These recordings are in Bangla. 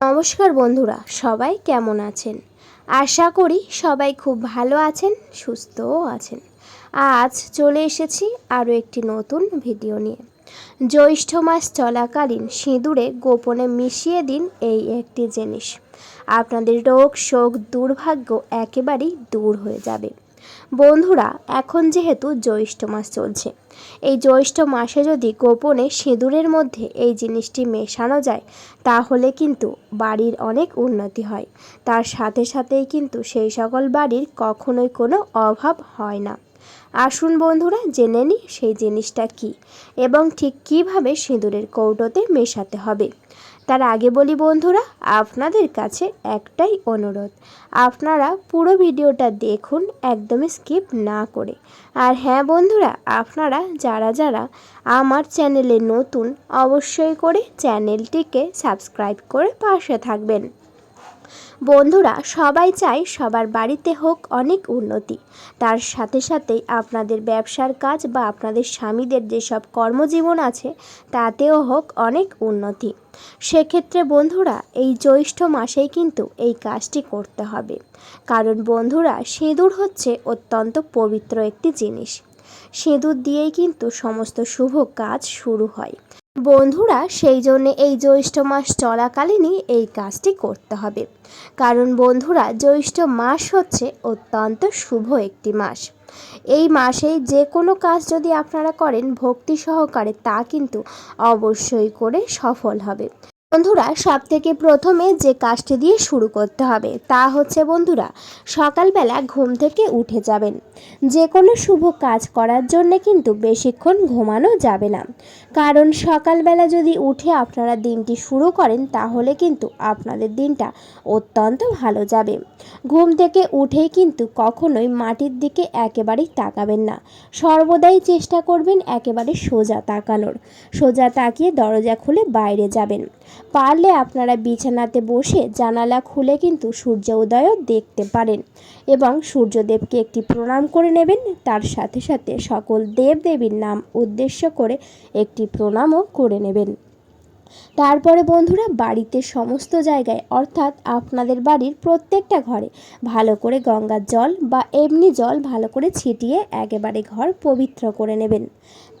নমস্কার বন্ধুরা, সবাই কেমন আছেন? আশা করি সবাই খুব ভালো আছেন, সুস্থও আছেন। আজ চলে এসেছি আরও একটি নতুন ভিডিও নিয়ে। জ্যৈষ্ঠ মাস চলাকালীন সিঁদুরে গোপনে মিশিয়ে দিন এই একটি জিনিস। আপনাদের রোগ, শোক, দুর্ভাগ্য একেবারেই দূর হয়ে যাবে। বন্ধুরা, এখন যেহেতু জ্যৈষ্ঠ মাস চলছে, এই জ্যৈষ্ঠ মাসে যদি গোপনে সিঁদুরের মধ্যে এই জিনিসটি মেশানো যায়, তাহলে কিন্তু বাড়ির অনেক উন্নতি হয়। তার সাথে সাথেই কিন্তু সেই সকল বাড়ির কখনোই কোনো অভাব হয় না। আসুন বন্ধুরা, জেনে নিই সেই জিনিসটা কি এবং ঠিক কীভাবে সিঁদুরের কৌটোতে মেশাতে হবে। তার আগে বলি বন্ধুরা, আপনাদের কাছে একটাই অনুরোধ। আপনারা পুরো ভিডিওটা দেখুন, একদমই স্কিপ না করে। আর হ্যাঁ বন্ধুরা, আপনারা যারা যারা আমার চ্যানেলে নতুন, অবশ্যই করে চ্যানেলটিকে সাবস্ক্রাইব করে পাশে থাকবেন। বন্ধুরা, সবাই চায় সবার বাড়িতে হোক অনেক উন্নতি। তার সাথে সাথেই আপনাদের ব্যবসার কাজ বা আপনাদের স্বামীদের যেসব কর্মজীবন আছে, তাতেও হোক অনেক উন্নতি। সেক্ষেত্রে বন্ধুরা, এই জ্যৈষ্ঠ মাসেই কিন্তু এই কাজটি করতে হবে। কারণ বন্ধুরা, সিঁদুর হচ্ছে অত্যন্ত পবিত্র একটি জিনিস। সিঁদুর দিয়েই কিন্তু সমস্ত শুভ কাজ শুরু হয়। বন্ধুরা, সেই জন্যে এই জ্যৈষ্ঠ মাস চলাকালীনই এই কাজটি করতে হবে। কারণ বন্ধুরা, জ্যৈষ্ঠ মাস হচ্ছে অত্যন্ত শুভ একটি মাস। এই মাসে যে কোনো কাজ যদি আপনারা করেন, ভক্তি সহকারে তা কিন্তু অবশ্যই করে সফল হবে। বন্ধুরা সব থেকে প্রথমে যে কাজটি দিয়ে শুরু করতে হবে তা হচ্ছে বন্ধুরা, সকালবেলা ঘুম থেকে উঠে যাবেন। যে কোনো শুভ কাজ করার জন্য কিন্তু বেশিক্ষণ ঘুমানো যাবে না। কারণ সকালবেলা যদি উঠে আপনারা দিনটি শুরু করেন, তাহলে কিন্তু আপনাদের দিনটা অত্যন্ত ভালো যাবে। ঘুম থেকে উঠেই কিন্তু কখনোই মাটির দিকে একেবারেই তাকাবেন না। সর্বদাই চেষ্টা করবেন একেবারে সোজা তাকানোর। সোজা তাকিয়ে দরজা খুলে বাইরে যাবেন। পারলে আপনারা বিছানাতে বসে জানালা খুলে কিন্তু সূর্য উদয়ও দেখতে পারেন এবং সূর্যদেবকে একটি প্রণাম করে নেবেন। তার সাথে সাথে সকল দেবদেবীর নাম উদ্দেশ্য করে একটি প্রণামও করে নেবেন। তারপরে বন্ধুরা বাড়িতে সমস্ত জায়গায়, অর্থাৎ আপনাদের বাড়ির প্রত্যেকটা ঘরে, ভালো করে গঙ্গার জল বা এমনি জল ভালো করে ছিটিয়ে একেবারে ঘর পবিত্র করে নেবেন।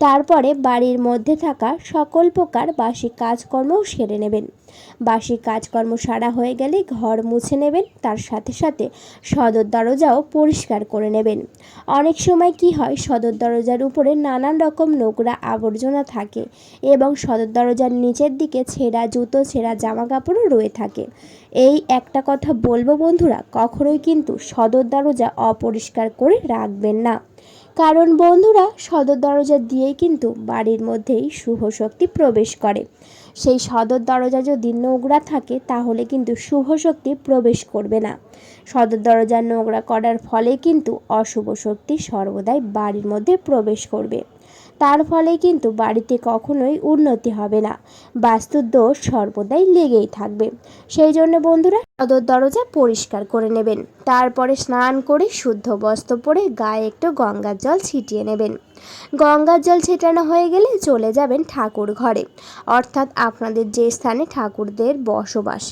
তারপরে বাড়ির মধ্যে থাকা সকল প্রকার বাসি কাজকর্মও সেরে নেবেন। বাসি কাজকর্ম সারা হয়ে গেলে ঘর মুছে নেবেন, তার সাথে সাথে সদর দরজাও পরিষ্কার করে নেবেন। অনেক সময় কি হয়, সদর দরজার উপরে নানান রকম নোংরা আবর্জনা থাকে এবং সদর দরজার নিচের দিকে ছেঁড়া জুতো, ছেঁড়া জামা কাপড়ও রয়ে থাকে। এই একটা কথা বলব বন্ধুরা, কখনোই কিন্তু সদর দরজা অপরিষ্কার করে রাখবেন না। কারণ বন্ধুরা, সদর দরজা দিয়েই কিন্তু বাড়ির মধ্যেই শুভ শক্তি প্রবেশ করে। সেই সদর দরজা যদি নোংরা থাকে, তাহলে কিন্তু শুভ শক্তি প্রবেশ করবে না। সদর দরজা নোংরা করার ফলে কিন্তু অশুভ শক্তি সর্বদাই বাড়ির মধ্যে প্রবেশ করবে। তার ফলে কিন্তু বাড়িতে কখনোই উন্নতি হবে না। বাস্তুর দোষ সর্বদাই লেগেই থাকবে। সেই জন্য বন্ধুরা সদর দরজা পরিষ্কার করে নেবেন। তারপরে স্নান করে শুদ্ধ বস্ত্র পরে গায়ে একটু গঙ্গার জল ছিটিয়ে নেবেন। গঙ্গার জল ছেটানো হয়ে গেলে চলে যাবেন ঠাকুর ঘরে। অর্থাৎ আপনাদের যে স্থানে ঠাকুরদের বসবাস।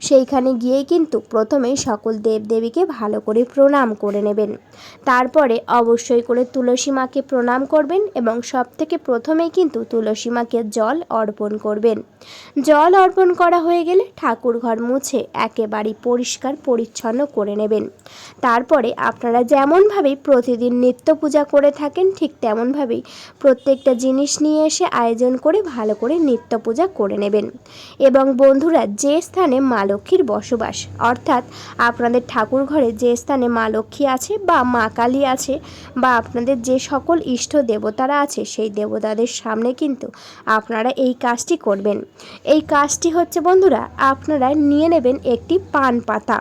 সেইখানে গিয়ে কিন্তু প্রথমেই সকল দেবদেবীকে ভালো করে প্রণাম করে নেবেন। তারপরে অবশ্যই করে তুলসী মাকে প্রণাম করবেন এবং সব থেকে প্রথমেই কিন্তু তুলসী মাকে জল অর্পণ করবেন। জল অর্পণ করা হয়ে গেলে ঠাকুর ঘর মুছে একেবারেই পরিষ্কার পরিচ্ছন্ন করে নেবেন। তারপরে আপনারা যেমনভাবেই প্রতিদিন নিত্য পূজা করে থাকেন, ঠিক তেমনভাবেই প্রত্যেকটা জিনিস নিয়ে এসে আয়োজন করে ভালো করে নিত্য পূজা করে নেবেন। এবং বন্ধুরা, যে স্থানে মা লক্ষ্মীর বসবাস, অর্থাৎ আপনাদের ঠাকুর ঘরে যে স্থানে মা লক্ষ্মী আছে বা মা কালী আছে বা আপনাদের যে সকল ইষ্ট দেবতারা আছে, সেই দেবতাদের সামনে কিন্তু আপনারা এই কাজটি করবেন। এই কাজটি হচ্ছে, বন্ধুরা, আপনারা নিয়ে নেবেন একটি পান পাতা।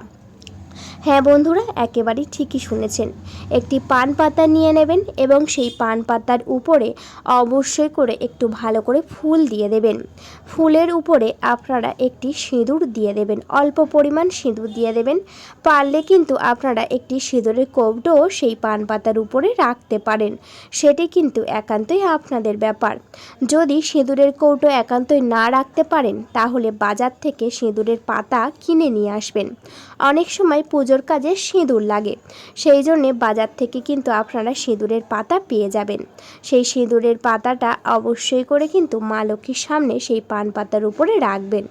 হ্যাঁ বন্ধুরা, একেবারেই ঠিকই শুনেছেন। একটি পান পাতা নিয়ে নেবেন এবং সেই পান পাতার উপরে অবশ্যই করে একটু ভালো করে ফুল দিয়ে দেবেন। ফুলের উপরে আপনারা একটি সিঁদুর দিয়ে দেবেন, অল্প পরিমাণ সিঁদুর দিয়ে দেবেন। পারলে কিন্তু আপনারা একটি সিঁদুরের কৌটোও সেই পান পাতার উপরে রাখতে পারেন। সেটি কিন্তু একান্তই আপনাদের ব্যাপার। যদি সিঁদুরের কৌটো একান্তই না রাখতে পারেন, তাহলে বাজার থেকে সিঁদুরের পাতা কিনে নিয়ে আসবেন। অনেক সময় পুজোর কাজে সিঁদুর লাগে। সেই জন্যে বাজার থেকে কিন্তু আপনারা সিঁদুরের পাতা পেয়ে যাবেন। সেই সিঁদুরের পাতাটা অবশ্যই করে কিন্তু মা লক্ষ্মীর সামনে সেই পান পাতার উপরে রাখবেন।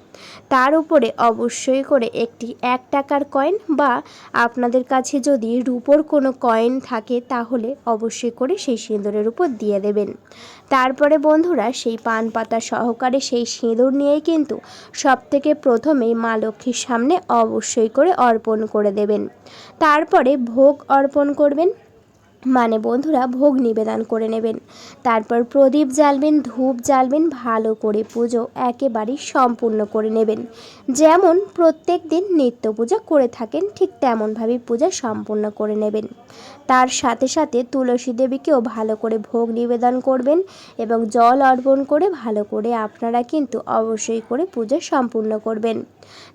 তার উপরে অবশ্যই করে একটি এক টাকার কয়েন বা আপনাদের কাছে যদি রুপোর কোনো কয়েন থাকে তাহলে অবশ্যই করে সেই সিঁদুরের উপর দিয়ে দেবেন। তারপরে বন্ধুরা সেই পান পাতা সহকারে সেই সিঁদুর নিয়েই কিন্তু সব থেকে প্রথমেই মা লক্ষ্মীর সামনে অবশ্যই করে অর্পণ করে দেবেন। তারপরে ভোগ অর্পণ করবেন। মানে বন্ধুরা, ভোগ নিবেদন করে নেবেন। তারপর প্রদীপ জ্বালবেন, ধূপ জ্বালবেন, ভালো করে পুজো একেবারেই সম্পূর্ণ করে নেবেন। যেমন প্রত্যেক দিন নিত্য পূজা করে থাকেন, ঠিক তেমনভাবেই পূজা সম্পূর্ণ করে নেবেন। তার সাথে সাথে তুলসী দেবীকেও ভালো করে ভোগ নিবেদন করবেন এবং জল অর্পণ করে ভালো করে আপনারা কিন্তু অবশ্যই করে পূজা সম্পূর্ণ করবেন।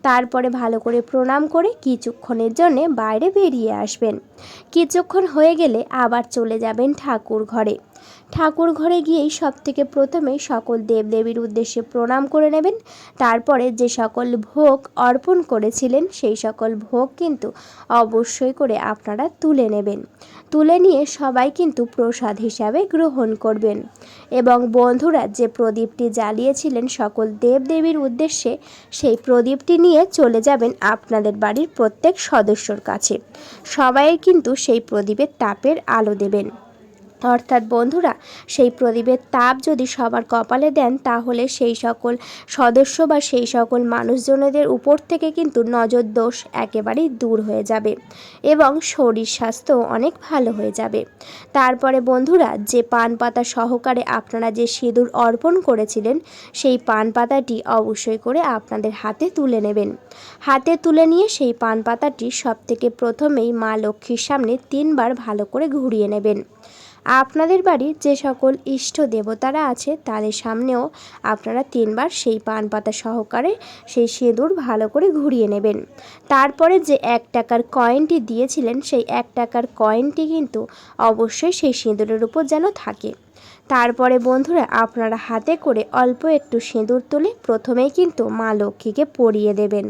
তারপরে ভালো করে প্রণাম করে কিছুক্ষণের জন্য বাইরে বেরিয়ে আসবেন। কিছুক্ষণ হয়ে গেলে আবার চলে যাবেন ঠাকুর ঘরে। ঠাকুর ঘরে গিয়েই সব থেকে প্রথমে সকল দেবদেবীর উদ্দেশ্যে প্রণাম করে নেবেন। তারপরে যে সকল ভোগ অর্পণ করেছিলেন, সেই সকল ভোগ কিন্তু অবশ্যই করে আপনারা তুলে নেবেন। তুলে নিয়ে সবাই কিন্তু প্রসাদ হিসাবে গ্রহণ করবেন। এবং বন্ধুরা, যে প্রদীপটি জ্বালিয়েছিলেন সকল দেবদেবীর উদ্দেশ্যে, সেই প্রদীপটি নিয়ে চলে যাবেন আপনাদের বাড়ির প্রত্যেক সদস্যর কাছে। সবাই কিন্তু সেই প্রদীপের তাপের আলো দেবেন। অর্থাৎ বন্ধুরা, সেই প্রদীপের তাপ যদি সবার কপালে দেন, তাহলে সেই সকল সদস্য বা সেই সকল মানুষজনেদের উপর থেকে কিন্তু নজর দোষ একেবারেই দূর হয়ে যাবে এবং শরীর স্বাস্থ্য অনেক ভালো হয়ে যাবে। তারপরে বন্ধুরা, যে পান পাতা সহকারে আপনারা যে সিঁদুর অর্পণ করেছিলেন, সেই পান পাতাটি অবশ্যই করে আপনাদের হাতে তুলে নেবেন। হাতে তুলে নিয়ে সেই পান পাতাটি সব থেকে প্রথমেই মা লক্ষ্মীর সামনে তিনবার ভালো করে ঘুরিয়ে নেবেন। আপনাদের বাড়ির যে সকল ইষ্ট দেবতারা আছে তাদের সামনেও আপনারা তিনবার সেই পান পাতা সহকারে সেই সিঁদুর ভালো করে ঘুরিয়ে নেবেন। তারপরে যে এক টাকার কয়েনটি দিয়েছিলেন, সেই এক টাকার কয়েনটি কিন্তু অবশ্যই সেই সিঁদুরের উপর যেন থাকে। তারপরে বন্ধুরা, আপনারা হাতে করে অল্প একটু সিঁদুর তুলে প্রথমেই কিন্তু মা লক্ষ্মীকে পরিয়ে দেবেন।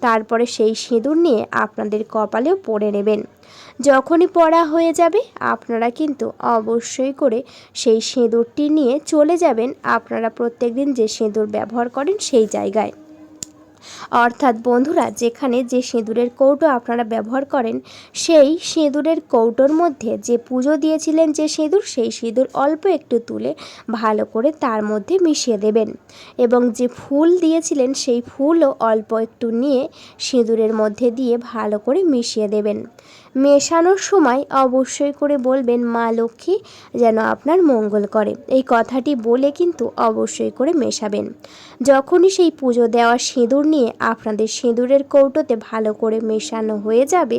তারপরে সেই সিঁদুর নিয়ে আপনাদের কপালেও পরে নেবেন। যখনই পড়া হয়ে যাবে, আপনারা কিন্তু অবশ্যই করে সেই সিঁদুরটি নিয়ে চলে যাবেন। আপনারা প্রত্যেক দিন যে সিঁদুর ব্যবহার করেন সেই জায়গায়। অর্থাৎ বন্ধুরা, যেখানে যে সিঁদুরের কৌটো আপনারা ব্যবহার করেন, সেই সিঁদুরের কৌটোর মধ্যে যে পুজো দিয়েছিলেন যে সিঁদুর, সেই সিঁদুর অল্প একটু তুলে ভালো করে তার মধ্যে মিশিয়ে দেবেন। এবং যে ফুল দিয়েছিলেন, সেই ফুলও অল্প একটু নিয়ে সিঁদুরের মধ্যে দিয়ে ভালো করে মিশিয়ে দেবেন। মেশানোর সময় অবশ্যই করে বলবেন, মা লক্ষ্মী, যেন আপনার মঙ্গল করে। এই কথাটি বলে কিন্তু অবশ্যই করে মেশাবেন। যখনই সেই পুজো দেওয়া সিঁদুর নিয়ে আপনাদের সিঁদুরের কৌটোতে ভালো করে মেশানো হয়ে যাবে,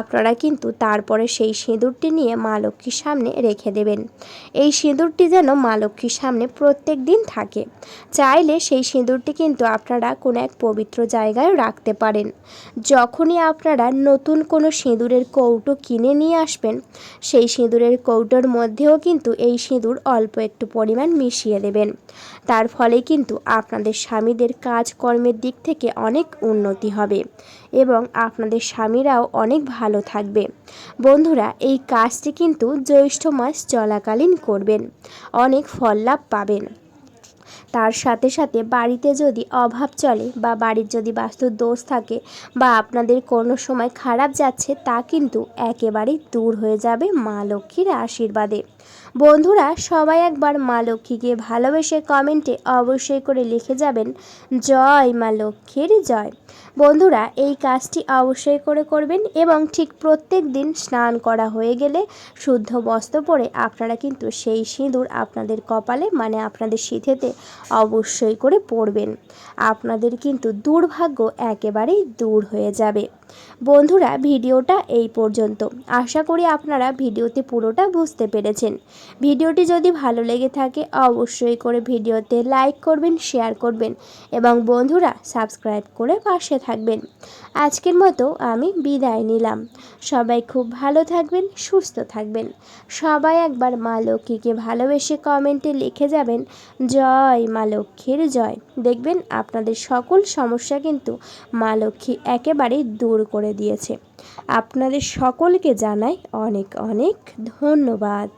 আপনারা কিন্তু তারপরে সেই সিঁদুরটি নিয়ে মা লক্ষ্মীর সামনে রেখে দেবেন। এই সিঁদুরটি যেন মা লক্ষ্মীর সামনে প্রত্যেক দিন থাকে। চাইলে সেই সিঁদুরটি কিন্তু আপনারা কোনো এক পবিত্র জায়গায় রাখতে পারেন। যখনই আপনারা নতুন কোনো সিঁদুরের কৌটো কিনে নিয়ে আসবেন, সেই সিঁদুরের কৌটোর মধ্যেও কিন্তু এই সিঁদুর অল্প একটু পরিমাণ মিশিয়ে দেবেন। তার ফলে কিন্তু আপনাদের স্বামীদের কাজকর্মের দিক থেকে অনেক উন্নতি হবে এবং আপনাদের স্বামীরাও অনেক ভালো থাকবে। বন্ধুরা, এই কাজটি কিন্তু জ্যৈষ্ঠ মাস চলাকালীন করবেন, অনেক ফল লাভ পাবেন। তার সাথে সাথে বাড়িতে যদি অভাব চলে বা বাড়ির যদি বাস্তু দোষ থাকে বা আপনাদের কোনো সময় খারাপ যাচ্ছে, তা কিন্তু একেবারেই দূর হয়ে যাবে মা লক্ষ্মীর আশীর্বাদে। বন্ধুরা, সবাই একবার মা লক্ষ্মীকে ভালোবেসে কমেন্টে অবশ্যই করে লিখে যাবেন, জয় মা লক্ষ্মীর জয়। বন্ধুরা, এই কাজটি অবশ্যই করে করবেন এবং ঠিক প্রত্যেক দিন স্নান করা হয়ে গেলে শুদ্ধ বস্ত্র পরে আপনারা কিন্তু সেই সিঁদুর আপনাদের কপালে মানে আপনাদের সিঁথেতে অবশ্যই করে পড়বেন আপনাদের কিন্তু দুর্ভাগ্য একেবারেই দূর হয়ে যাবে। বন্ধুরা, ভিডিওটা এই পর্যন্ত। আশা করি আপনারা ভিডিওতে পুরোটা বুঝতে পেরেছেন। ভিডিওটি যদি ভালো লেগে থাকে, অবশ্যই করে ভিডিওতে লাইক করবেন, শেয়ার করবেন এবং বন্ধুরা, সাবস্ক্রাইব করে পাশে থাকবেন। আজকের মতো আমি বিদায় নিলাম। সবাই খুব ভালো থাকবেন, সুস্থ থাকবেন। সবাই একবার মা লক্ষ্মীকে ভালোবেসে কমেন্টে লিখে যাবেন, জয় মা লক্ষ্মীর জয়। দেখবেন আপনাদের সকল সমস্যা কিন্তু মা লক্ষ্মী একেবারেই দূর করে দিয়েছে। আপনাদের সকলকে জানাই অনেক অনেক ধন্যবাদ।